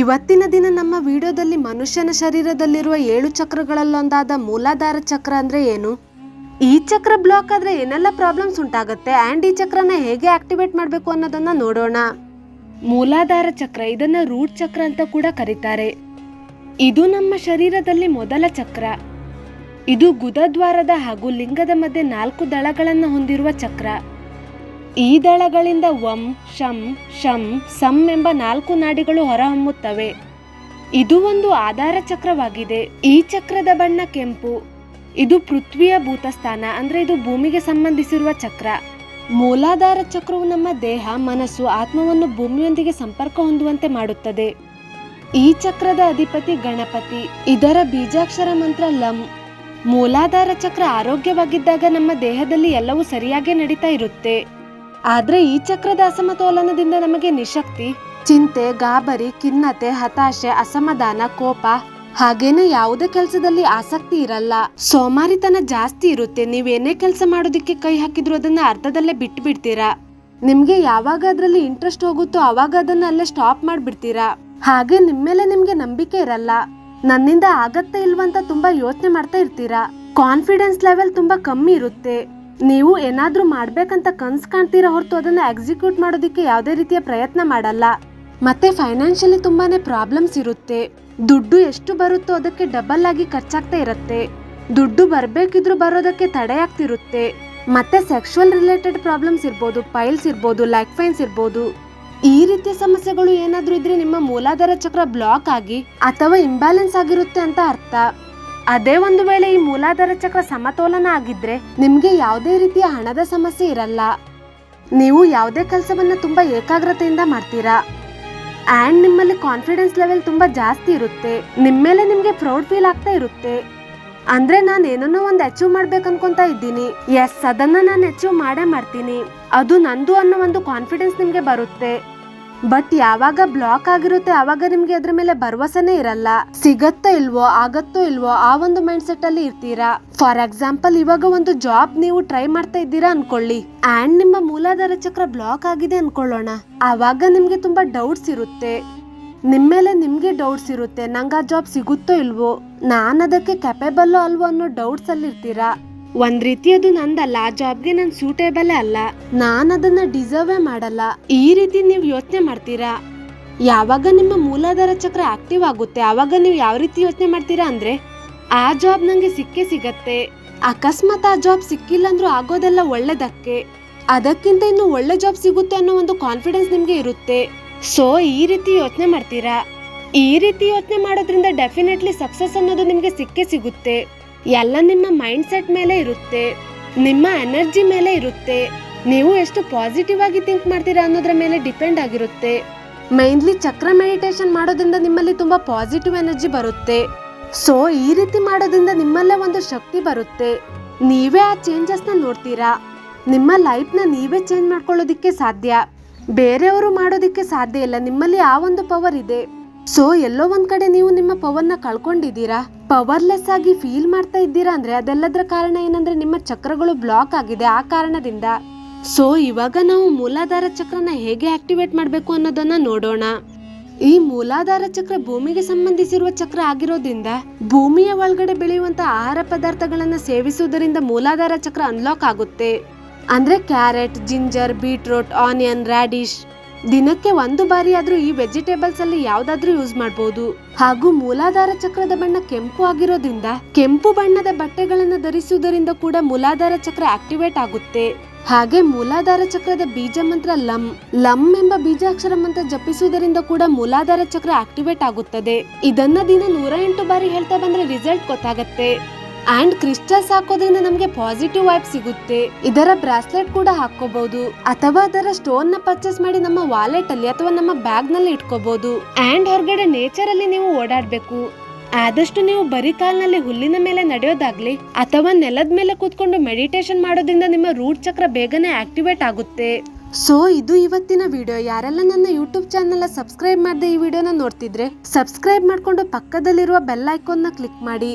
ಇವತ್ತಿನ ದಿನ ನಮ್ಮ ವಿಡಿಯೋದಲ್ಲಿ ಮನುಷ್ಯನ ಶರೀರದಲ್ಲಿರುವ ಏಳು ಚಕ್ರಗಳಲ್ಲೊಂದಾದ ಮೂಲಾಧಾರ ಚಕ್ರ ಅಂದ್ರೆ ಏನು? ಈ ಚಕ್ರ ಬ್ಲಾಕ್ ಆದ್ರೆ ಏನೆಲ್ಲ ಪ್ರಾಬ್ಲಮ್ಸ್ ಉಂಟಾಗುತ್ತೆ? ಆ್ಯಂಡ್ ಈ ಚಕ್ರನ ಹೇಗೆ ಆಕ್ಟಿವೇಟ್ ಮಾಡಬೇಕು ಅನ್ನೋದನ್ನ ನೋಡೋಣ. ಮೂಲಾಧಾರ ಚಕ್ರ ಇದನ್ನ ರೂಟ್ ಚಕ್ರ ಅಂತ ಕೂಡ ಕರೀತಾರೆ. ಇದು ನಮ್ಮ ಶರೀರದಲ್ಲಿ ಮೊದಲ ಚಕ್ರ. ಇದು ಗುದದ್ವಾರದ ಹಾಗೂ ಲಿಂಗದ ಮಧ್ಯೆ ನಾಲ್ಕು ದಳಗಳನ್ನು ಹೊಂದಿರುವ ಚಕ್ರ. ಈ ದಳಗಳಿಂದ ವಂ, ಶಂ ಶಂ, ಸಂ ಎಂಬ ನಾಲ್ಕು ನಾಡಿಗಳು ಹೊರಹೊಮ್ಮುತ್ತವೆ. ಇದು ಒಂದು ಆಧಾರ ಚಕ್ರವಾಗಿದೆ. ಈ ಚಕ್ರದ ಬಣ್ಣ ಕೆಂಪು. ಇದು ಪೃಥ್ವಿಯ ಭೂತಸ್ಥಾನ, ಅಂದ್ರೆ ಇದು ಭೂಮಿಗೆ ಸಂಬಂಧಿಸಿರುವ ಚಕ್ರ. ಮೂಲಾಧಾರ ಚಕ್ರವು ನಮ್ಮ ದೇಹ, ಮನಸ್ಸು, ಆತ್ಮವನ್ನು ಭೂಮಿಯೊಂದಿಗೆ ಸಂಪರ್ಕ ಹೊಂದುವಂತೆ ಮಾಡುತ್ತದೆ. ಈ ಚಕ್ರದ ಅಧಿಪತಿ ಗಣಪತಿ. ಇದರ ಬೀಜಾಕ್ಷರ ಮಂತ್ರ ಲಂ. ಮೂಲಾಧಾರ ಚಕ್ರ ಆರೋಗ್ಯವಾಗಿದ್ದಾಗ ನಮ್ಮ ದೇಹದಲ್ಲಿ ಎಲ್ಲವೂ ಸರಿಯಾಗಿ ನಡೀತಾ ಇರುತ್ತೆ. ಆದ್ರೆ ಈ ಚಕ್ರದ ಅಸಮತೋಲನದಿಂದ ನಮಗೆ ನಿಶಕ್ತಿ, ಚಿಂತೆ, ಗಾಬರಿ, ಖಿನ್ನತೆ, ಹತಾಶೆ, ಅಸಮಾಧಾನ, ಕೋಪ, ಹಾಗೇನೆ ಯಾವುದೇ ಕೆಲಸದಲ್ಲಿ ಆಸಕ್ತಿ ಇರಲ್ಲ. ಸೋಮಾರಿತನ ಜಾಸ್ತಿ ಇರುತ್ತೆ. ನೀವೇನೇ ಕೆಲಸ ಮಾಡೋದಕ್ಕೆ ಕೈ ಹಾಕಿದ್ರು ಅದನ್ನ ಅರ್ಧದಲ್ಲೇ ಬಿಟ್ಟು ಬಿಡ್ತೀರಾ ನಿಮ್ಗೆ ಯಾವಾಗ ಅದ್ರಲ್ಲಿ ಇಂಟ್ರೆಸ್ಟ್ ಹೋಗುತ್ತೋ ಅವಾಗ ಅದನ್ನ ಅಲ್ಲೇ ಸ್ಟಾಪ್ ಮಾಡ್ಬಿಡ್ತೀರಾ? ಹಾಗೆ ನಿಮ್ಮೇಲೆ ನಿಮ್ಗೆ ನಂಬಿಕೆ ಇರಲ್ಲ. ನನ್ನಿಂದ ಆಗತ್ತೆ ಇಲ್ವಂತ ತುಂಬಾ ಯೋಚನೆ ಮಾಡ್ತಾ ಇರ್ತೀರಾ? ಕಾನ್ಫಿಡೆನ್ಸ್ ಲೆವೆಲ್ ತುಂಬಾ ಕಮ್ಮಿ ಇರುತ್ತೆ. ನೀವು ಏನಾದರೂ ಮಾಡಬೇಕಂತ ಕನ್ಸ್ ಕಾಣ್ತೀರಾ ಹೊರತು ಅದನ್ನು ಎಕ್ಸಿಕ್ಯೂಟ್ ಮಾಡೋದಕ್ಕೆ ಯಾವುದೇ ರೀತಿಯ ಪ್ರಯತ್ನ ಮಾಡಲ್ಲ. ಮತ್ತೆ ಫೈನಾನ್ಷಿಯಲಿ ತುಂಬಾನೇ ಪ್ರಾಬ್ಲಮ್ಸ್ ಇರುತ್ತೆ. ದುಡ್ಡು ಎಷ್ಟು ಬರುತ್ತೋ ಅದಕ್ಕೆ ಡಬಲ್ ಆಗಿ ಖರ್ಚಾಗ್ತಾ ಇರುತ್ತೆ. ದುಡ್ಡು ಬರಬೇಕಿದ್ರು ಬರೋದಕ್ಕೆ ತಡೆ ಆಗ್ತಿರುತ್ತೆ. ಮತ್ತೆ ಸೆಕ್ಷುವಲ್ ರಿಲೇಟೆಡ್ ಪ್ರಾಬ್ಲಮ್ಸ್ ಇರ್ಬೋದು ಪೈಲ್ಸ್ ಇರ್ಬೋದು ಲೈಕ್ ಫೈನ್ಸ್ ಇರ್ಬೋದು. ಈ ರೀತಿಯ ಸಮಸ್ಯೆಗಳು ಏನಾದರೂ ಇದ್ರೆ ನಿಮ್ಮ ಮೂಲಾಧಾರ ಚಕ್ರ ಬ್ಲಾಕ್ ಆಗಿ ಅಥವಾ ಇಂಬ್ಯಾಲೆನ್ಸ್ ಆಗಿರುತ್ತೆ ಅಂತ ಅರ್ಥ. ಅದೇ ಒಂದು ವೇಳೆ ಈ ಮೂಲಾಧಾರ ಚಕ್ರ ಸಮತೋಲನ ಆಗಿದ್ರೆ ನಿಮ್ಗೆ ಯಾವುದೇ ರೀತಿಯ ಹಣದ ಸಮಸ್ಯೆ ಇರಲ್ಲ. ನೀವು ಯಾವುದೇ ಕೆಲಸವನ್ನ ತುಂಬಾ ಏಕಾಗ್ರತೆಯಿಂದ ಮಾಡ್ತೀರಾ. ಆ್ಯಂಡ್ ನಿಮ್ಮಲ್ಲಿ ಕಾನ್ಫಿಡೆನ್ಸ್ ಲೆವೆಲ್ ತುಂಬಾ ಜಾಸ್ತಿ ಇರುತ್ತೆ. ನಿಮ್ಮ ಮೇಲೆ ನಿಮ್ಗೆ ಪ್ರೌಡ್ ಫೀಲ್ ಆಗ್ತಾ ಇರುತ್ತೆ. ಅಂದ್ರೆ ನಾನು ಏನನ್ನೋ ಒಂದು ಅಚೀವ್ ಮಾಡ್ಬೇಕು ಅನ್ಕೊಂತ ಇದ್ದೀನಿ. ಎಸ್ ಅದನ್ನ ನಾನು ಅಚೀವ್ ಮಾಡೇ ಮಾಡ್ತೀನಿ. ಅದು ನಂದು ಅನ್ನೋ ಒಂದು ಕಾನ್ಫಿಡೆನ್ಸ್ ನಿಮ್ಗೆ ಬರುತ್ತೆ. ಬಟ್ ಯಾವಾಗ ಬ್ಲಾಕ್ ಆಗಿರುತ್ತೆ ಆವಾಗ ನಿಮ್ಗೆ ಅದ್ರ ಮೇಲೆ ಭರವಸೆನೇ ಇರಲ್ಲ. ಸಿಗತ್ತೋ ಇಲ್ವೋ, ಆಗತ್ತೋ ಇಲ್ವೋ, ಆ ಒಂದು ಮೈಂಡ್ ಸೆಟ್ ಅಲ್ಲಿ ಇರ್ತೀರಾ? ಫಾರ್ ಎಕ್ಸಾಂಪಲ್ ಇವಾಗ ಒಂದು ಜಾಬ್ ನೀವು ಟ್ರೈ ಮಾಡ್ತಾ ಇದ್ದೀರಾ ಅನ್ಕೊಳ್ಳಿ. ಅಂಡ್ ನಿಮ್ಮ ಮೂಲಾಧಾರ ಚಕ್ರ ಬ್ಲಾಕ್ ಆಗಿದೆ ಅನ್ಕೊಳ್ಳೋಣ. ಆವಾಗ ನಿಮ್ಗೆ ತುಂಬಾ ಡೌಟ್ಸ್ ಇರುತ್ತೆ. ನಿಮ್ಮ ಮೇಲೆ ನಿಮಗೆ ಡೌಟ್ಸ್ ಇರುತ್ತೆ. ನಂಗೆ ಆ ಜಾಬ್ ಸಿಗುತ್ತೋ ಇಲ್ವೋ? ನಾನು ಅದಕ್ಕೆ ಕೆಪೇಬಲ್ಲೋ ಅಲ್ವೋ ಅನ್ನೋ ಡೌಟ್ಸ್ ಅಲ್ಲಿ ಇರ್ತೀರಾ ಒಂದ್ ರೀತಿ ಅದು ನಂದಲ್ಲ ಆ ಜಾಬ್ಗೆ ನಾನು ಸೂಟೇಬಲ್ ಅಲ್ಲ. ನಾನು ಅದನ್ನ ಡಿಸರ್ವೇ ಮಾಡಲ್ಲ. ಈ ರೀತಿ ನೀವು ಯೋಚನೆ ಮಾಡ್ತೀರಾ? ಯಾವಾಗ ನಿಮ್ಮ ಮೂಲಾಧಾರ ಚಕ್ರ ಆಕ್ಟಿವ್ ಆಗುತ್ತೆ ಆವಾಗ ನೀವು ಯಾವ ರೀತಿ ಯೋಚನೆ ಮಾಡ್ತೀರಾ ಅಂದ್ರೆ, ಆ ಜಾಬ್ ನಂಗೆ ಸಿಕ್ಕೇ ಸಿಗತ್ತೆ. ಅಕಸ್ಮಾತ್ ಆ ಜಾಬ್ ಸಿಕ್ಕಿಲ್ಲ ಅಂದ್ರೂ ಆಗೋದೆಲ್ಲ ಒಳ್ಳೇದಕ್ಕೆ. ಅದಕ್ಕಿಂತ ಇನ್ನು ಒಳ್ಳೆ ಜಾಬ್ ಸಿಗುತ್ತೆ ಅನ್ನೋ ಒಂದು ಕಾನ್ಫಿಡೆನ್ಸ್ ನಿಮ್ಗೆ ಇರುತ್ತೆ. ಸೊ ಈ ರೀತಿ ಯೋಚನೆ ಮಾಡ್ತೀರಾ? ಈ ರೀತಿ ಯೋಚನೆ ಮಾಡೋದ್ರಿಂದ ಡೆಫಿನೆಟ್ಲಿ ಸಕ್ಸಸ್ ಅನ್ನೋದು ನಿಮ್ಗೆ ಸಿಕ್ಕೇ ಸಿಗುತ್ತೆ. ಎಲ್ಲ ನಿಮ್ಮ ಮೈಂಡ್ ಸೆಟ್ ಮೇಲೆ ಇರುತ್ತೆ, ನಿಮ್ಮ ಎನರ್ಜಿ ಮೇಲೆ ಇರುತ್ತೆ. ನೀವು ಎಷ್ಟು ಪಾಸಿಟಿವ್ ಆಗಿ ಥಿಂಕ್ ಮಾಡ್ತೀರಾ ಅನ್ನೋದ್ರ ಮೇಲೆ ಡಿಪೆಂಡ್ ಆಗಿರುತ್ತೆ. ಮೈನ್ಲಿ ಚಕ್ರ ಮೆಡಿಟೇಷನ್ ಮಾಡೋದ್ರಿಂದ ನಿಮ್ಮಲ್ಲಿ ತುಂಬಾ ಪಾಸಿಟಿವ್ ಎನರ್ಜಿ ಬರುತ್ತೆ. ಸೊ ಈ ರೀತಿ ಮಾಡೋದ್ರಿಂದ ನಿಮ್ಮಲ್ಲೇ ಒಂದು ಶಕ್ತಿ ಬರುತ್ತೆ. ನೀವೇ ಆ ಚೇಂಜಸ್ನ ನೋಡ್ತೀರಾ? ನಿಮ್ಮ ಲೈಫ್ನ ನೀವೇ ಚೇಂಜ್ ಮಾಡ್ಕೊಳ್ಳೋದಿಕ್ಕೆ ಸಾಧ್ಯ. ಬೇರೆಯವರು ಮಾಡೋದಿಕ್ಕೆ ಸಾಧ್ಯ ಇಲ್ಲ, ನಿಮ್ಮಲ್ಲಿ ಆ ಒಂದು ಪವರ್ ಇದೆ. ಸೊ ಎಲ್ಲೋ ಒಂದ್ ಕಡೆ ನೀವು ನಿಮ್ಮ ಪವರ್ನ ಕಳ್ಕೊಂಡಿದ್ದೀರಾ? ಪವರ್ಲೆಸ್ ಆಗಿ ಫೀಲ್ ಮಾಡ್ತಾ ಇದ್ದೀರಾ ಅಂದ್ರೆ ಅದೆಲ್ಲದರ ಕಾರಣ ಏನಂದ್ರೆ ನಿಮ್ಮ ಚಕ್ರಗಳು ಬ್ಲಾಕ್ ಆಗಿದೆ ಆ ಕಾರಣದಿಂದ. ಸೊ ಇವಾಗ ನಾವು ಮೂಲಾಧಾರ ಚಕ್ರನ ಹೇಗೆ ಆಕ್ಟಿವೇಟ್ ಮಾಡಬೇಕು ಅನ್ನೋದನ್ನ ನೋಡೋಣ. ಈ ಮೂಲಾಧಾರ ಚಕ್ರ ಭೂಮಿಗೆ ಸಂಬಂಧಿಸಿರುವ ಚಕ್ರ ಆಗಿರೋದ್ರಿಂದ ಭೂಮಿಯ ಒಳಗಡೆ ಬೆಳೆಯುವಂತ ಆಹಾರ ಪದಾರ್ಥಗಳನ್ನ ಸೇವಿಸುವುದರಿಂದ ಮೂಲಾಧಾರ ಚಕ್ರ ಅನ್ಲಾಕ್ ಆಗುತ್ತೆ. ಅಂದ್ರೆ carrot ginger beetroot onion radish ದಿನಕ್ಕೆ ಒಂದು ಬಾರಿ ಆದ್ರೂ ಈ ವೆಜಿಟೇಬಲ್ಸ್ ಅಲ್ಲಿ ಯಾವ್ದಾದ್ರೂ ಯೂಸ್ ಮಾಡಬಹುದು ಹಾಗೂ ಮೂಲಾಧಾರ ಚಕ್ರದ ಬಣ್ಣ ಕೆಂಪು ಆಗಿರೋದ್ರಿಂದ ಕೆಂಪು ಬಣ್ಣದ ಬಟ್ಟೆಗಳನ್ನು ಧರಿಸುವುದರಿಂದ ಕೂಡ ಮೂಲಾಧಾರ ಚಕ್ರ ಆಕ್ಟಿವೇಟ್ ಆಗುತ್ತೆ. ಹಾಗೆ ಮೂಲಾಧಾರ ಚಕ್ರದ ಬೀಜ ಮಂತ್ರ ಲಂ ಲಂ ಎಂಬ ಬೀಜಾಕ್ಷರ ಮಂತ್ರ ಜಪಿಸುವುದರಿಂದ ಕೂಡ ಮೂಲಾಧಾರ ಚಕ್ರ ಆಕ್ಟಿವೇಟ್ ಆಗುತ್ತದೆ. ಇದನ್ನ ದಿನ ನೂರ ಎಂಟು ಬಾರಿ ಹೇಳ್ತಾ ಬಂದ್ರೆ ರಿಸಲ್ಟ್ ಗೊತ್ತಾಗತ್ತೆ. ಅಂಡ್ ಕ್ರಿಸ್ಟಲ್ಸ್ ಹಾಕೋದ್ರಿಂದ ನಮಗೆ ಪಾಸಿಟಿವ್ ವೈಬ್ ಸಿಗುತ್ತೆ. ಇದರ ಬ್ರಾಸ್ಲೆಟ್ ಕೂಡ ಹಾಕೋಬಹುದು ಅಥವಾ ಅದರ ಸ್ಟೋನ್ನ ಪರ್ಚೇಸ್ ಮಾಡಿ ನಮ್ಮ ವಾಲೆಟ್ ಅಲ್ಲಿ ಅಥವಾ ನಮ್ಮ ಬ್ಯಾಗ್ನಲ್ಲಿ ಇಟ್ಕೋಬಹುದು ಅಂಡ್ ಹೊರಗಡೆ ನೇಚರ್ ಅಲ್ಲಿ ನೀವು ಓಡಾಡ್ಬೇಕು. ಆದಷ್ಟು ನೀವು ಬರೀ ಕಾಲ್ನಲ್ಲಿ ಹುಲ್ಲಿನ ಮೇಲೆ ನಡೆಯೋದಾಗ್ಲಿ ಅಥವಾ ನೆಲದ ಮೇಲೆ ಕೂತ್ಕೊಂಡು ಮೆಡಿಟೇಷನ್ ಮಾಡೋದ್ರಿಂದ ನಿಮ್ಮ ರೂಟ್ ಚಕ್ರ ಬೇಗನೆ ಆಕ್ಟಿವೇಟ್ ಆಗುತ್ತೆ. ಸೊ ಇದು ಇವತ್ತಿನ ವಿಡಿಯೋ ಯಾರೆಲ್ಲ ನನ್ನ ಯೂಟ್ಯೂಬ್ ಚಾನಲ್ ಸಬ್ಸ್ಕ್ರೈಬ್ ಮಾಡದೆ ಈ ವಿಡಿಯೋನ ನೋಡ್ತಿದ್ರೆ ಸಬ್ಸ್ಕ್ರೈಬ್ ಮಾಡ್ಕೊಂಡು ಪಕ್ಕದಲ್ಲಿರುವ ಬೆಲ್ ಐಕಾನ್ನ ಕ್ಲಿಕ್ ಮಾಡಿ.